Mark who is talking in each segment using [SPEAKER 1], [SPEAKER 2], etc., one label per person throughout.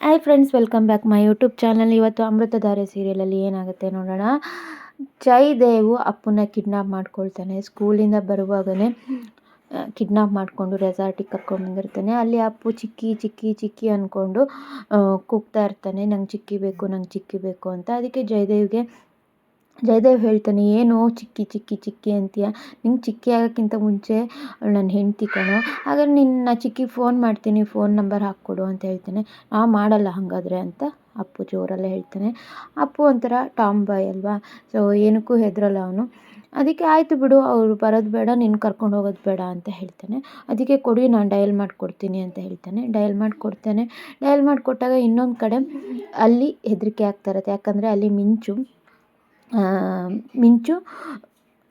[SPEAKER 1] Hi friends welcome back my YouTube channel ಇವತ್ತು ಅಮೃತಧಾರೆ ಸೀರಿಯಲಲ್ಲಿ ಏನಾಗುತ್ತೆ ನೋಡೋಣ. ಜೈದೇವು ಅಪ್ಪನ ಕಿಡ್ನಾಪ್ ಮಾಡ್ಕೊಳ್ತಾನೆ. ಸ್ಕೂಲಿಂದ ಬರುವಾಗಲೇ ಕಿಡ್ನಾಪ್ ಮಾಡಿಕೊಂಡು ರೆಸಾರ್ಟಿಗೆ ಕರ್ಕೊಂಡ್ಬಂದಿರ್ತಾನೆ ಅಲ್ಲಿ ಅಪ್ಪು ಚಿಕ್ಕಿ ಚಿಕ್ಕಿ ಚಿಕ್ಕಿ ಅಂದ್ಕೊಂಡು ಕೂಗ್ತಾ ಇರ್ತಾನೆ. ನಂಗೆ ಚಿಕ್ಕಿ ಬೇಕು, ನಂಗೆ ಚಿಕ್ಕಿ ಬೇಕು ಅಂತ. ಅದಕ್ಕೆ ಜಯದೇವ್ಗೆ ಜಯದೇವ್ ಹೇಳ್ತಾನೆ, ಏನು ಚಿಕ್ಕಿ ಚಿಕ್ಕಿ ಚಿಕ್ಕಿ ಅಂತೀಯ? ನಿಂಗೆ ಚಿಕ್ಕಿ ಆಗೋಕ್ಕಿಂತ ಮುಂಚೆ ನನ್ನ ಹೆಂಡತಿ ಕಣೋ. ಹಾಗಾದ್ರೆ ನಿನ್ನ ಚಿಕ್ಕಿಗೆ ಫೋನ್ ಮಾಡ್ತೀನಿ ಫೋನ್ ನಂಬರ್ ಹಾಕ್ಕೊಡು ಅಂತ ಹೇಳ್ತಾನೆ. ನಾವು ಮಾಡಲ್ಲ ಹಾಗಾದ್ರೆ ಅಂತ ಅಪ್ಪು ಜೋರಲ್ಲೇ ಹೇಳ್ತಾನೆ. ಅಪ್ಪು ಒಂಥರ ಟಾಮ್ ಬಾಯ್ ಅಲ್ವಾ? ಸೊ ಏನಕ್ಕೂ ಹೆದರಲ್ಲ ಅವನು. ಅದಕ್ಕೆ ಆಯಿತು ಬಿಡು, ಅವರು ಬರೋದು ಬೇಡ ನಿನ್ನ ಕರ್ಕೊಂಡು ಹೋಗೋದು ಬೇಡ ಅಂತ ಹೇಳ್ತಾನೆ. ಅದಕ್ಕೆ ಕೊಡಿ, ನಾನು ಡಯಲ್ ಮಾಡಿಕೊಡ್ತೀನಿ ಅಂತ ಹೇಳ್ತಾನೆ. ಡಯಲ್ ಮಾಡಿಕೊಡ್ತಾನೆ. ಡಯಲ್ ಮಾಡಿಕೊಟ್ಟಾಗ ಇನ್ನೊಂದು ಕಡೆ ಅಲ್ಲಿ ಹೆದರಿಕೆ ಆಗ್ತಾ ಇರತ್ತೆ. ಯಾಕಂದರೆ ಅಲ್ಲಿ ಮಿಂಚು ಮಿಂಚು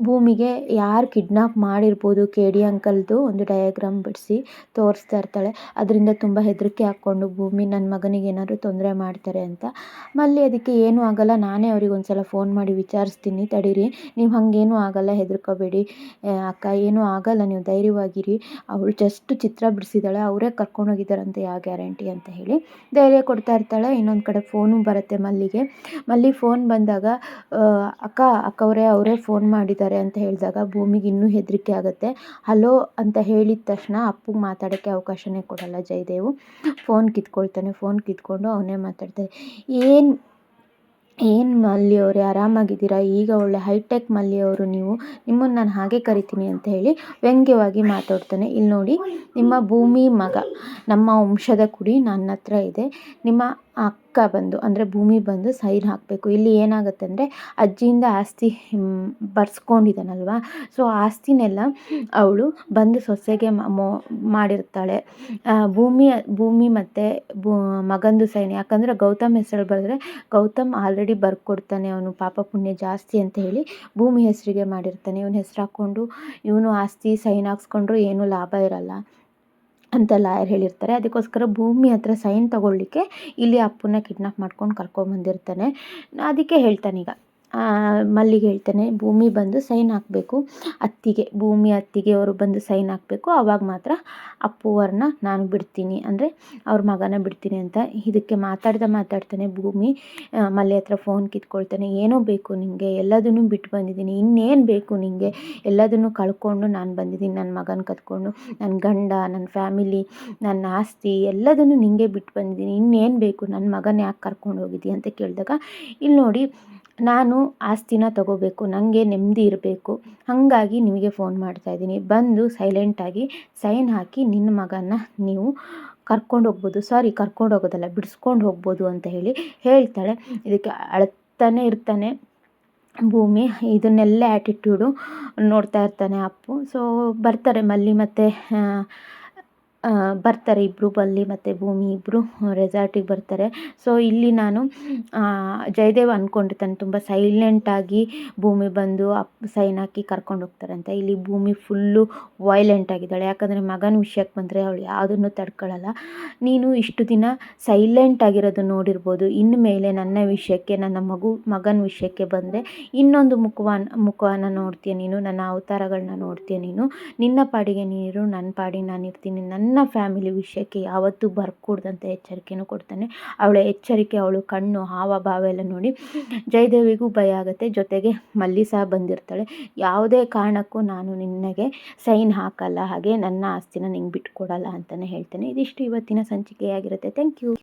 [SPEAKER 1] ಭೂಮಿಗೆ ಯಾರು ಕಿಡ್ನಾಪ್ ಮಾಡಿರ್ಬೋದು ಕೆ ಡಿ ಅಂಕಲ್ದು ಒಂದು ಡಯಾಗ್ರಾಮ್ ಬಿಡಿಸಿ ತೋರಿಸ್ತಾ ಇರ್ತಾಳೆ. ಅದರಿಂದ ತುಂಬ ಹೆದರಿಕೆ ಹಾಕ್ಕೊಂಡು ಭೂಮಿ ನನ್ನ ಮಗನಿಗೆ ಏನಾದರೂ ತೊಂದರೆ ಮಾಡ್ತಾರೆ ಅಂತ. ಮಲ್ಲಿ ಅದಕ್ಕೆ ಏನೂ ಆಗಲ್ಲ, ನಾನೇ ಅವ್ರಿಗೆ ಒಂದು ಸಲ ಫೋನ್ ಮಾಡಿ ವಿಚಾರಿಸ್ತೀನಿ. ತಡೀರಿ, ನೀವು ಹಾಗೇನೂ ಆಗಲ್ಲ, ಹೆದರ್ಕೋಬೇಡಿ. ಅಕ್ಕ, ಏನೂ ಆಗಲ್ಲ, ನೀವು ಧೈರ್ಯವಾಗಿರಿ. ಅವಳು ಜಸ್ಟ್ ಚಿತ್ರ ಬಿಡಿಸಿದಾಳೆ, ಅವರೇ ಕರ್ಕೊಂಡೋಗಿದ್ದಾರಂತೆ ಯಾವ ಗ್ಯಾರಂಟಿ ಅಂತ ಹೇಳಿ. ಧೈರ್ಯ ಕೊಡ್ತಾ ಇರ್ತಾಳೆ, ಇನ್ನೊಂದು ಕಡೆ ಫೋನು ಬರುತ್ತೆ ಮಲ್ಲಿಗೆ. ಮಲ್ಲಿ ಫೋನ್ ಬಂದಾಗ ಅಕ್ಕ, ಅಕ್ಕವರೇ, ಅವರೇ ಫೋನ್ ಮಾಡಿದ್ದಾರೆ. ಅಂತ ಹೇಳಿದಾಗ ಭೂಮಿಗೆ ಇನ್ನೂ ಹೆದರಿಕೆ ಆಗುತ್ತೆ. ಹಲೋ ಅಂತ ಹೇಳಿದ ತಕ್ಷಣ ಅಪ್ಪಗೆ ಮಾತಾಡೋಕ್ಕೆ ಅವಕಾಶನೇ ಕೊಡಲ್ಲ ಜಯದೇವು. ಫೋನ್ ಕಿತ್ಕೊಳ್ತಾನೆ, ಫೋನ್ ಕಿತ್ಕೊಂಡು ಅವನೇ ಮಾತಾಡ್ತಾರೆ. ಏನು ಏನು ಮಲ್ಲಿ ಅವರೇ, ಆರಾಮಾಗಿದ್ದೀರಾ? ಈಗ ಒಳ್ಳೆ ಹೈಟೆಕ್ ಮಲ್ಲಿ ಅವರು ನೀವು. ನಿಮ್ಮನ್ನು ನಾನು ಹಾಗೆ ಕರಿತೀನಿ ಅಂತ ಹೇಳಿ ವ್ಯಂಗ್ಯವಾಗಿ ಮಾತಾಡ್ತಾನೆ. ಇಲ್ಲಿ ನೋಡಿ ನಿಮ್ಮ ಭೂಮಿ ಮಗ, ನಮ್ಮ ವಂಶದ ಕುಡಿ ನನ್ನ ಹತ್ರ ಇದೆ. ನಿಮ್ಮ ಅಕ್ಕ ಬಂದು, ಅಂದರೆ ಭೂಮಿ ಬಂದು ಸೈನ್ ಹಾಕಬೇಕು. ಇಲ್ಲಿ ಏನಾಗುತ್ತೆ ಅಂದರೆ ಅಜ್ಜಿಯಿಂದ ಆಸ್ತಿ ಬರ್ಸ್ಕೊಂಡಿದ್ದಾನಲ್ವ? ಸೊ ಆಸ್ತಿನೆಲ್ಲ ಅವಳು ಬಂದು ಸೊಸೆಗೆ ಮಾಡಿರ್ತಾಳೆ. ಭೂಮಿ ಭೂಮಿ ಮತ್ತು ಮಗಂದು ಸೈನ್ ಯಾಕಂದರೆ ಗೌತಮ್ ಹೆಸರು ಬರೆದ್ರೆ ಗೌತಮ್ ಆಲ್ರೆಡಿ ಬರ್ಕೊಡ್ತಾನೆ. ಅವನು ಪಾಪ ಪುಣ್ಯ ಜಾಸ್ತಿ ಅಂತ ಹೇಳಿ ಭೂಮಿ ಹೆಸರಿಗೆ ಮಾಡಿರ್ತಾನೆ. ಇವನ ಹೆಸರು ಹಾಕ್ಕೊಂಡು ಇವನು ಆಸ್ತಿ ಸೈನ್ ಹಾಕ್ಸ್ಕೊಂಡ್ರು ಏನೂ ಲಾಭ ಇರಲ್ಲ. ಅಂತ ಲಾಯರ್ ಹೇಳಿರ್ತಾರೆ. ಅದಕ್ಕೋಸ್ಕರ ಭೂಮಿ ಹತ್ರ ಸೈನ್ ತಗೊಳ್ಳಿಕ್ಕೆ ಇಲ್ಲಿ ಅಪ್ಪನ್ನ ಕಿಡ್ನಾಪ್ ಮಾಡ್ಕೊಂಡು ಕರ್ಕೊಂಬಂದಿರ್ತಾನೆ. ಅದಕ್ಕೆ ಹೇಳ್ತಾನೀಗ. ಮಲ್ಲಿಗೆ ಹೇಳ್ತಾನೆ, ಭೂಮಿ ಬಂದು ಸೈನ್ ಹಾಕಬೇಕು. ಅತ್ತಿಗೆ, ಭೂಮಿ ಅತ್ತಿಗೆ ಅವರು ಬಂದು ಸೈನ್ ಹಾಕಬೇಕು. ಆವಾಗ ಮಾತ್ರ ಅಪ್ಪುವರನ್ನ ನಾನು ಬಿಡ್ತೀನಿ. ಅಂದರೆ ಅವ್ರ ಮಗನ ಬಿಡ್ತೀನಿ ಅಂತ ಇದಕ್ಕೆ ಮಾತಾಡ್ತಾ ಮಾತಾಡ್ತಾನೆ ಭೂಮಿ. ಮಲ್ಲಿ ಹತ್ರ ಫೋನ್ ಕಿತ್ಕೊಳ್ತಾನೆ, ಏನೋ ಬೇಕು ನಿನಗೆ ಎಲ್ಲದನ್ನು ಬಿಟ್ಟು ಬಂದಿದ್ದೀನಿ. ಇನ್ನೇನು ಬೇಕು ನಿನಗೆ ಎಲ್ಲದನ್ನು ಕಳ್ಕೊಂಡು ನಾನು ಬಂದಿದ್ದೀನಿ. ನನ್ನ ಮಗನ ಕತ್ಕೊಂಡು ನನ್ನ ಗಂಡ ನನ್ನ ಫ್ಯಾಮಿಲಿ ನನ್ನ ಆಸ್ತಿ, ಎಲ್ಲದನ್ನು ನಿನಗೆ ಬಿಟ್ಟು ಬಂದಿದ್ದೀನಿ. ಇನ್ನೇನು ಬೇಕು? ನನ್ನ ಮಗನ ಯಾಕೆ ಕರ್ಕೊಂಡು ಹೋಗಿದ್ದೀನಿ ಅಂತ ಕೇಳಿದಾಗ, ಇಲ್ಲಿ ನೋಡಿ ನಾನು ಆಸ್ತಿನ ತಗೋಬೇಕು ನನಗೆ ನೆಮ್ಮದಿ ಇರಬೇಕು. ಹಾಗಾಗಿ ನಿಮಗೆ ಫೋನ್ ಮಾಡ್ತಾಯಿದ್ದೀನಿ ಬಂದು ಸೈಲೆಂಟಾಗಿ ಸೈನ್ ಹಾಕಿ ನಿನ್ನ ಮಗನ ನೀವು ಕರ್ಕೊಂಡು ಹೋಗ್ಬೋದು. ಸಾರಿ ಕರ್ಕೊಂಡು ಹೋಗೋದಲ್ಲ, ಬಿಡಿಸ್ಕೊಂಡು ಹೋಗ್ಬೋದು ಅಂತ ಹೇಳಿ ಹೇಳ್ತಾಳೆ. ಇದಕ್ಕೆ ಅಳ್ತಾನೆ ಇರ್ತಾನೆ. ಭೂಮಿ, ಇದನ್ನೆಲ್ಲ ಆ್ಯಟಿಟ್ಯೂಡು ನೋಡ್ತಾ ಇರ್ತಾನೆ ಅಪ್ಪು. ಸೊ ಬರ್ತಾರೆ ಮಲ್ಲಿ ಮತ್ತು ಬರ್ತಾರೆ ಇಬ್ಬರು ಬಲ್ಲಿ ಮತ್ತು ಭೂಮಿ ಇಬ್ಬರು ರೆಸಾರ್ಟಿಗೆ ಬರ್ತಾರೆ. ಸೊ ಇಲ್ಲಿ ನಾನು ಜಯದೇವ್ ಅಂದ್ಕೊಂಡಿರ್ತಾನೆ ತುಂಬ ಸೈಲೆಂಟಾಗಿ ಭೂಮಿ ಬಂದು ಅಪ್ ಸೈನ್ ಹಾಕಿ ಕರ್ಕೊಂಡು ಹೋಗ್ತಾರೆ ಅಂತ ಇಲ್ಲಿ ಭೂಮಿ ಫುಲ್ಲು ವೈಲೆಂಟ್ ಆಗಿದ್ದಾಳೆ. ಯಾಕಂದರೆ ಮಗನ ವಿಷಯಕ್ಕೆ ಬಂದರೆ ಅವಳು ಯಾವುದನ್ನು ತಡ್ಕೊಳ್ಳಲ್ಲ ನೀನು ಇಷ್ಟು ದಿನ ಸೈಲೆಂಟ್ ಆಗಿರೋದು ನೋಡಿರ್ಬೋದು. ಮೇಲೆ ನನ್ನ ವಿಷಯಕ್ಕೆ, ನನ್ನ ಮಗು, ಮಗನ ವಿಷಯಕ್ಕೆ ಬಂದರೆ ಇನ್ನೊಂದು ಮುಖವಾನ್, ಮುಖವನ್ನು ನೋಡ್ತೀಯ ನೀನು, ನನ್ನ ಅವತಾರಗಳನ್ನ ನೋಡ್ತೀಯ ನೀನು. ನಿನ್ನ ಪಾಡಿಗೆ ನೀರು ನನ್ನ ಪಾಡಿಗೆ ನಾನು ಇರ್ತೀನಿ. ನನ್ನ ನನ್ನ ಫ್ಯಾಮಿಲಿ ವಿಷಯಕ್ಕೆ ಯಾವತ್ತೂ ಬರ್ಕೂಡ್ದಂತ ಎಚ್ಚರಿಕೆನೂ ಕೊಡ್ತಾನೆ. ಅವಳ ಎಚ್ಚರಿಕೆ, ಅವಳು ಕಣ್ಣು, ಹಾವ, ಭಾವ ಎಲ್ಲ ನೋಡಿ ಜಯದೇವಿಗೂ ಭಯ ಆಗುತ್ತೆ. ಜೊತೆಗೆ ಮಲ್ಲಿ ಸಹ ಬಂದಿರ್ತಾಳೆ. ಯಾವುದೇ ಕಾರಣಕ್ಕೂ ನಾನು ನಿನಗೆ ಸೈನ್ ಹಾಕಲ್ಲ. ಹಾಗೆ ನನ್ನ ಆಸ್ತಿನ ನಿಂಗೆ ಬಿಟ್ಕೊಡಲ್ಲ ಅಂತಲೇ ಹೇಳ್ತೇನೆ. ಇದಿಷ್ಟು ಇವತ್ತಿನ ಸಂಚಿಕೆಯಾಗಿರುತ್ತೆ. Thank you